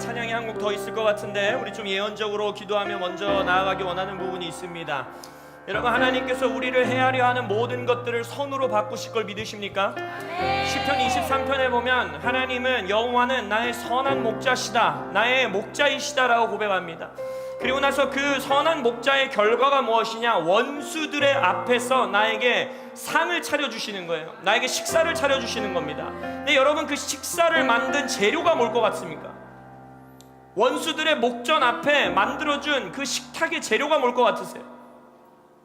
찬양이 한 곡 더 있을 것 같은데 우리 좀 예언적으로 기도하며 먼저 나아가기 원하는 부분이 있습니다. 여러분 하나님께서 우리를 헤아려 하는 모든 것들을 선으로 바꾸실 걸 믿으십니까? 시편 23편에 보면 하나님은 여호와는 나의 선한 목자시다. 나의 목자이시다라고 고백합니다. 그리고 나서 그 선한 목자의 결과가 무엇이냐? 원수들의 앞에서 나에게 상을 차려 주시는 거예요. 나에게 식사를 차려 주시는 겁니다. 근데 여러분 그 식사를 만든 재료가 뭘 것 같습니까? 원수들의 목전 앞에 만들어준 그 식탁의 재료가 뭘 것 같으세요?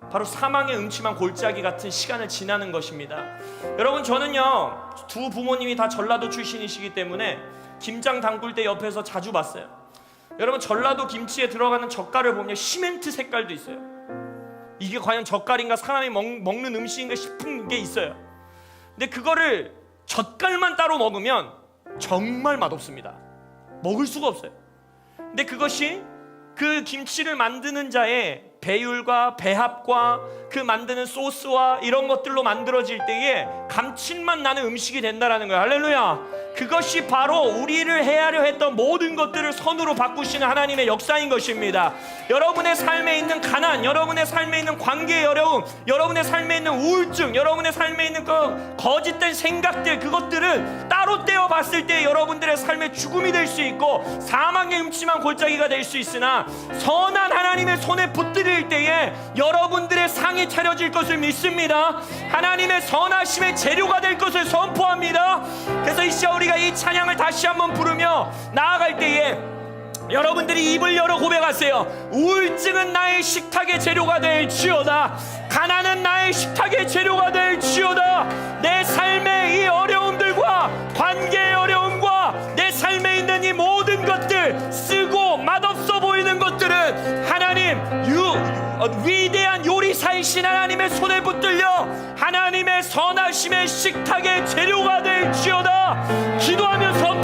바로 사망의 음침한 골짜기 같은 시간을 지나는 것입니다. 여러분 저는요 두 부모님이 다 전라도 출신이시기 때문에 김장 담글 때 옆에서 자주 봤어요. 여러분 전라도 김치에 들어가는 젓갈을 보면 시멘트 색깔도 있어요. 이게 과연 젓갈인가 사람이 먹, 먹는 음식인가 싶은 게 있어요. 근데 그거를 젓갈만 따로 먹으면 정말 맛없습니다. 먹을 수가 없어요. 근데 그것이 그 김치를 만드는 자의 배율과 배합과 그 만드는 소스와 이런 것들로 만들어질 때에 감칠맛 나는 음식이 된다라는 거예요. 할렐루야. 그것이 바로 우리를 헤아려 했던 모든 것들을 선으로 바꾸시는 하나님의 역사인 것입니다. 여러분의 삶에 있는 가난, 여러분의 삶에 있는 관계의 어려움, 여러분의 삶에 있는 우울증, 여러분의 삶에 있는 그 거짓된 생각들 그것들은 따로 떼어 봤을 때 여러분들의 삶의 죽음이 될 수 있고 사망의 음침한 골짜기가 될 수 있으나 선한 하나님의 손에 붙들릴 때에 여러분들의 상이 차려질 것을 믿습니다. 하나님의 선하심의 재료가 될 것을 선포합니다. 그래서 이 시간 우리가 이 찬양을 다시 한번 부르며 나아갈 때에 여러분들이 입을 열어 고백하세요. 우울증은 나의 식탁의 재료가 될 지어다. 가난은 나의 식탁의 재료가 될 지어다. 내 삶의 이 선하심의 식탁의 재료가 될지어다. 기도하며 선